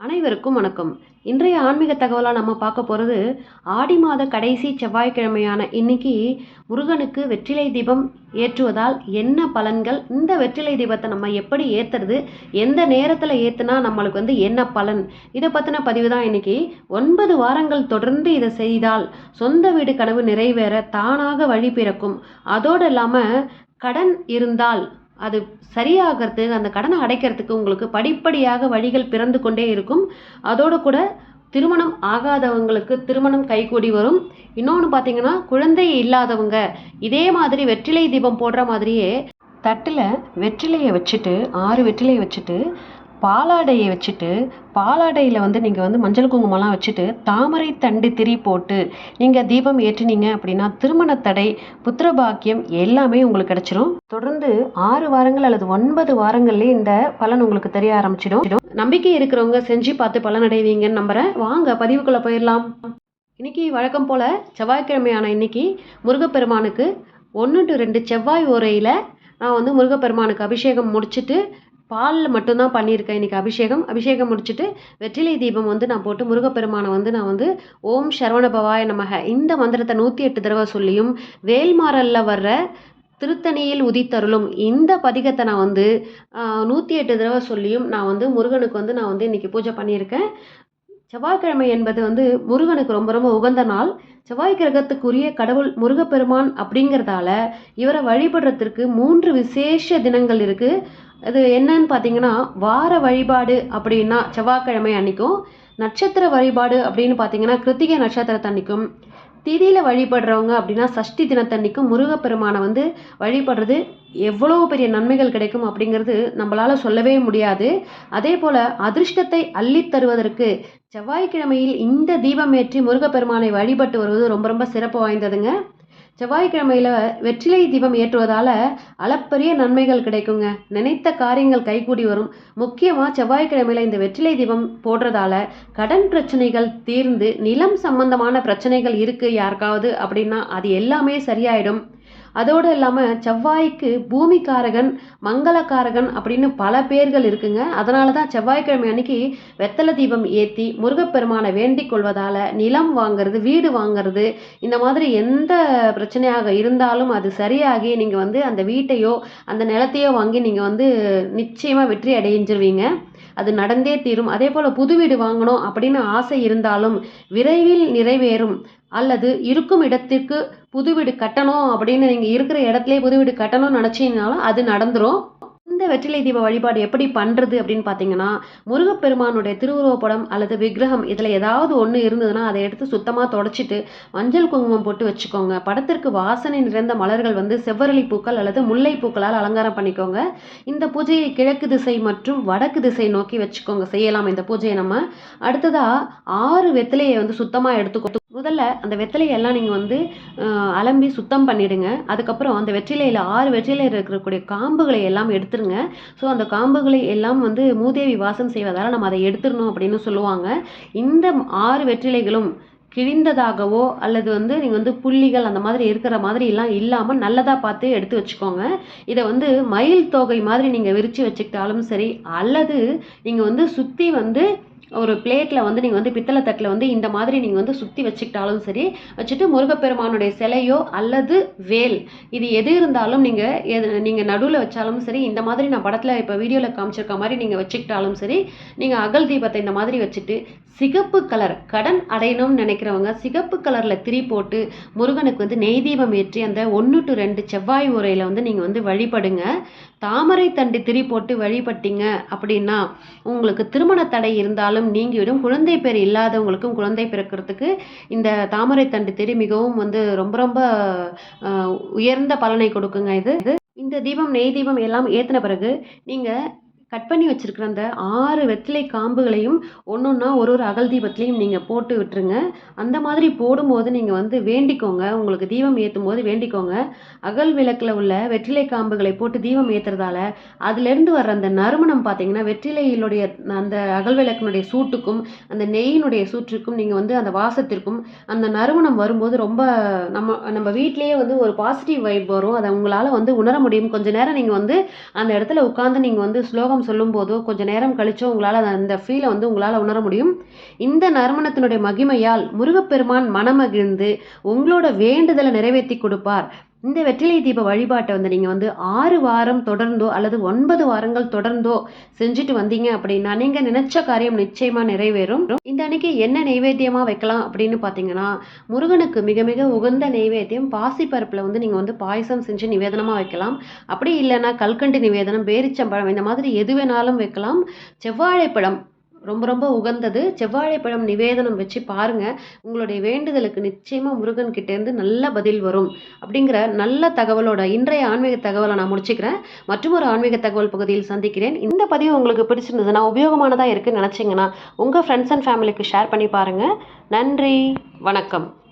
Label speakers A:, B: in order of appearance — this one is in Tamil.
A: அனைவருக்கும் வணக்கம். இன்றைய ஆன்மீக தகவலாக நம்ம பார்க்க போகிறது ஆடி மாத கடைசி செவ்வாய்க்கிழமையான இன்னைக்கு முருகனுக்கு வெற்றிலை தீபம் ஏற்றுவதால் என்ன பலன்கள்? இந்த வெற்றிலை தீபத்தை நம்ம எப்படி ஏற்றுறது எந்த நேரத்தில் ஏற்றுனா நம்மளுக்கு வந்து என்ன பலன்? இதை பற்றின பதிவு தான் இன்னைக்கு. ஒன்பது வாரங்கள் தொடர்ந்து இதை செய்தால் சொந்த வீடு கனவு நிறைவேற தானாக வழி பிறக்கும். அதோடு இல்லாமல் கடன் இருந்தால் அது சரியாகிறதுக்கு அந்த கடனை அடைக்கிறதுக்கு உங்களுக்கு படிப்படியாக வழிகள் பிறந்து கொண்டே இருக்கும். அதோடு கூட திருமணம் ஆகாதவங்களுக்கு திருமணம் கைகூடி வரும். இன்னொன்று பார்த்தீங்கன்னா குழந்தை இல்லாதவங்க இதே மாதிரி வெற்றிலை தீபம் போடுற மாதிரியே தட்டில் வெற்றிலையை வச்சுட்டு ஆறு வெற்றிலையை வச்சுட்டு பாலாடையை வச்சுட்டு பாலாடையில் வந்து நீங்கள் வந்து மஞ்சள் குங்குமம்லாம் வச்சுட்டு தாமரை தண்டு திரி போட்டு நீங்கள் தீபம் ஏற்றினீங்க அப்படின்னா திருமண தடை புத்திர பாக்கியம் எல்லாமே உங்களுக்கு கிடச்சிரும். தொடர்ந்து ஆறு வாரங்கள் அல்லது ஒன்பது வாரங்கள்லேயே இந்த பலன் உங்களுக்கு தெரிய ஆரம்பிச்சிடும். நம்பிக்கை இருக்கிறவங்க செஞ்சு பார்த்து பலனடைவீங்கன்னு நம்புகிறேன் வாங்க பதிவுக்குள்ளே போயிடலாம். இன்னைக்கு வழக்கம் போல் செவ்வாய்க்கிழமையான இன்னைக்கு முருகப்பெருமானுக்கு ஒன்று டு ரெண்டு செவ்வாய் ஓரையில் நான் வந்து முருகப்பெருமானுக்கு அபிஷேகம் முடிச்சுட்டு பாலில் மட்டும்தான் பண்ணியிருக்கேன் இன்றைக்கி அபிஷேகம். அபிஷேகம் முடிச்சுட்டு வெற்றிலை தீபம் வந்து நான் போட்டு முருகப்பெருமானை வந்து நான் வந்து ஓம் சரவண பவாய நமக. இந்த மந்திரத்தை நூற்றி எட்டு தடவை சொல்லியும் வேல்மாறலில் வர்ற திருத்தணியில் உதித்தருளும். இந்த பதிகத்தை நான் வந்து நூற்றி எட்டு தடவை சொல்லியும் நான் வந்து முருகனுக்கு வந்து நான் வந்து இன்றைக்கி பூஜை பண்ணியிருக்கேன். செவ்வாய்க்கிழமை என்பது வந்து முருகனுக்கு ரொம்ப ரொம்ப உகந்த நாள். செவ்வாய் கிரகத்துக்குரிய கடவுள் முருகப்பெருமான் அப்படிங்கிறதால இவரை வழிபடுறதுக்கு மூன்று விசேஷ தினங்கள் இருக்குது அது என்னன்னு பார்த்தீங்கன்னா வார வழிபாடு அப்படின்னா செவ்வாய்க்கிழமை அன்னைக்கும் நட்சத்திர வழிபாடு அப்படின்னு பார்த்தீங்கன்னா கிருத்திகை நட்சத்திரத்தன்னைக்கும் திதியில் வழிபடுறவங்க அப்படின்னா சஷ்டி தினத்தன்னைக்கும் முருகப்பெருமானை வந்து வழிபடுறது எவ்வளோ பெரிய நன்மைகள் கிடைக்கும் அப்படிங்கிறது நம்மளால் சொல்லவே முடியாது. அதே போல் அதிர்ஷ்டத்தை அள்ளித் தருவதற்கு செவ்வாய்க்கிழமையில் இந்த தீபம் ஏற்றி முருகப்பெருமானை வழிபட்டு வருவது ரொம்ப ரொம்ப சிறப்பு வாய்ந்ததுங்க. செவ்வாய்க்கிழமையில் வெற்றிலை தீபம் ஏற்றுவதால் அளப்பரிய நன்மைகள் கிடைக்குங்க. நினைத்த காரியங்கள் கைகூடி வரும். முக்கியமாக செவ்வாய்க்கிழமையில் இந்த வெற்றிலை தீபம் போடுறதால கடன் பிரச்சனைகள் தீர்ந்து நிலம் சம்பந்தமான பிரச்சனைகள் இருக்குது யாருக்காவது அப்படின்னா அது எல்லாமே சரியாயிடும். அதோடு இல்லாமல் செவ்வாய்க்கு பூமிக்காரகன் மங்களக்காரகன் அப்படின்னு பல பேர்கள் இருக்குங்க. அதனால தான் செவ்வாய்க்கிழமை அன்னைக்கு வெத்தலை தீபம் ஏற்றி முருகப்பெருமானை வேண்டிக் கொள்வதால் நிலம் வாங்கிறது வீடு வாங்கிறது இந்த மாதிரி எந்த பிரச்சனையாக இருந்தாலும் அது சரியாகி நீங்கள் வந்து அந்த வீட்டையோ அந்த நிலத்தையோ வாங்கி நீங்கள் வந்து நிச்சயமாக வெற்றி அடைஞ்சிருவீங்க. அது நடந்தே தீரும். அதே போல் புது வீடு வாங்கணும் அப்படின்னு ஆசை இருந்தாலும் விரைவில் நிறைவேறும். அல்லது இருக்கும் இடத்திற்கு புது வீடு கட்டணும் அப்படின்னு நீங்கள் இருக்கிற இடத்துலயே புது வீடு கட்டணும்னு நினச்சிங்கனாலும் அது நடந்துடும் இந்த வெற்றிலை தீப வழிபாடு எப்படி பண்ணுறது அப்படின்னு பார்த்தீங்கன்னா முருகப்பெருமானுடைய திருவுருவப்படம் அல்லது விக்கிரகம் இதில் ஏதாவது ஒன்று இருந்ததுன்னா அதை எடுத்து சுத்தமாக தொடச்சிட்டு மஞ்சள் குங்குமம் போட்டு வச்சுக்கோங்க. படத்திற்கு வாசனை நிறைந்த மலர்கள் வந்து செவ்வரளி பூக்கள் அல்லது முல்லை பூக்களால் அலங்காரம் பண்ணிக்கோங்க. இந்த பூஜையை கிழக்கு திசை மற்றும் வடக்கு திசை நோக்கி வச்சுக்கோங்க. செய்யலாம் இந்த பூஜையை நம்ம. அடுத்ததாக ஆறு வெத்திலையை வந்து சுத்தமாக எடுத்துக்கோ முதல்ல அந்த வெத்தலையெல்லாம் நீங்கள் வந்து அலம்பி சுத்தம் பண்ணிவிடுங்க அதுக்கப்புறம் அந்த வெற்றிலையில் ஆறு வெற்றிலையில் இருக்கக்கூடிய காம்புகளை எல்லாம் எடுத்துருங்க. ஸோ அந்த காம்புகளை எல்லாம் வந்து மூதேவி வாசம் செய்வதால் நம்ம அதை எடுத்துடணும் அப்படின்னு சொல்லுவாங்க. இந்த ஆறு வெற்றிலைகளும் கிழிந்ததாகவோ அல்லது வந்து நீங்கள் வந்து புள்ளிகள் அந்த மாதிரி இருக்கிற மாதிரிலாம் இல்லாமல் நல்லதாக பார்த்து எடுத்து வச்சுக்கோங்க. இதை வந்து மயில் தொகை மாதிரி நீங்கள் விரித்து வச்சுக்கிட்டாலும் சரி அல்லது நீங்கள் வந்து சுற்றி வந்து ஒரு பிளேட்டில் வந்து நீங்கள் வந்து பித்தளை தட்டில் வந்து இந்த மாதிரி நீங்கள் வந்து சுற்றி வச்சுக்கிட்டாலும் சரி வச்சுட்டு முருகப்பெருமானுடைய சிலையோ அல்லது வேல் இது எது இருந்தாலும் நீங்கள் எது நீங்கள் நடுவில் வச்சாலும் சரி இந்த மாதிரி நான் படத்தில் இப்போ வீடியோவில் காமிச்சிருக்க மாதிரி நீங்கள் வச்சுக்கிட்டாலும் சரி நீங்கள் அகல் தீபத்தை இந்த மாதிரி வச்சுட்டு சிகப்பு கலர் கடன் அடையணும்னு நினைக்கிறவங்க சிகப்பு கலரில் திரி போட்டு முருகனுக்கு வந்து நெய் தீபம் ஏற்றி அந்த ஒன்று டு ரெண்டு செவ்வாய் உரையில் வந்து நீங்கள் வந்து வழிபடுங்க. தாமரை தண்டு திரி போட்டு வழிபட்டீங்க அப்படின்னா உங்களுக்கு திருமண தடை இருந்தாலும் நீங்கிவிடும். குழந்தை பேர் இல்லாதவங்களுக்கும் குழந்தை பிறக்கிறதுக்கு இந்த தாமரை தண்டு திரி மிகவும் வந்து ரொம்ப ரொம்ப உயர்ந்த பலனை கொடுக்குங்க இது. இந்த தீபம் நெய் தீபம் எல்லாம் ஏற்றின பிறகு நீங்கள் கட் பண்ணி வச்சுருக்கிற அந்த ஆறு வெற்றிலை காம்புகளையும் ஒன்று ஒன்றா ஒரு ஒரு அகல் தீபத்துலேயும் நீங்கள் போட்டு விட்டுருங்க. அந்த மாதிரி போடும்போது நீங்கள் வந்து வேண்டிக்கோங்க. உங்களுக்கு தீபம் ஏற்றும் போது வேண்டிக்கோங்க. அகல் விளக்கில் உள்ள வெற்றிலை காம்புகளை போட்டு தீபம் ஏற்றுறதால அதுலேருந்து வர்ற அந்த நறுமணம் பார்த்தீங்கன்னா வெற்றிலையினுடைய அந்த அகல் விளக்கினுடைய சூட்டுக்கும் அந்த நெய்யினுடைய சூற்றுக்கும் நீங்கள் வந்து அந்த வாசத்திற்கும் அந்த நறுமணம் வரும்போது ரொம்ப நம்ம நம்ம வீட்டிலேயே வந்து ஒரு பாசிட்டிவ் வைப் வரும். அதை உங்களால் வந்து உணர முடியும். கொஞ்சம் நேரம் நீங்கள் வந்து அந்த இடத்துல உட்காந்து நீங்கள் வந்து ஸ்லோகம் உபயோகம் சொல்லும்போதோ கொஞ்சம் நேரம் கழிச்சோ உங்களால் அந்த ஃபீலை வந்து உங்களால் உணர முடியும். இந்த நறுமணத்தினுடைய மகிமையால் முருகப்பெருமான் மனமகிழ்ந்து உங்களோட வேண்டுதலை நிறைவேற்றி கொடுப்பார். இந்த வெற்றிலை தீப வழிபாட்டை வந்து நீங்கள் வந்து ஆறு வாரம் தொடர்ந்தோ அல்லது ஒன்பது வாரங்கள் தொடர்ந்தோ செஞ்சுட்டு வந்தீங்க அப்படின்னா நீங்கள் நினைச்ச காரியம் நிச்சயமாக நிறைவேறும். இந்த அன்னைக்கு என்ன நெய்வேத்தியமாக வைக்கலாம் அப்படின்னு பார்த்தீங்கன்னா முருகனுக்கு மிக மிக உகந்த நெய்வேத்தியம் பாசிப்பருப்பில் வந்து நீங்கள் வந்து பாயசம் செஞ்சு நிவேதனமாக வைக்கலாம். அப்படி இல்லைன்னா கல்கண்டு நிவேதனம் பேரிச்சம்பழம் இந்த மாதிரி எது வேணாலும் வைக்கலாம். செவ்வாழைப்பழம் ரொம்ப ரொம்ப உகந்தது. செவ்வாழைப்பழம் நிவேதனம் வச்சு பாருங்கள் உங்களுடைய வேண்டுதலுக்கு நிச்சயமாக முருகன் கிட்டேருந்து நல்ல பதில் வரும். அப்படிங்கிற நல்ல தகவலோட இன்றைய ஆன்மீக தகவலை நான் முடிச்சுக்கிறேன். மற்றும் ஒரு ஆன்மீக தகவல் பகுதியில் சந்திக்கிறேன். இந்த பதிவு உங்களுக்கு பிடிச்சிருந்ததுன்னா உபயோகமானதாக இருக்குன்னு நினச்சிங்கன்னா உங்கள் ஃப்ரெண்ட்ஸ் அண்ட் ஃபேமிலிக்கு ஷேர் பண்ணி பாருங்கள் நன்றி. வணக்கம்.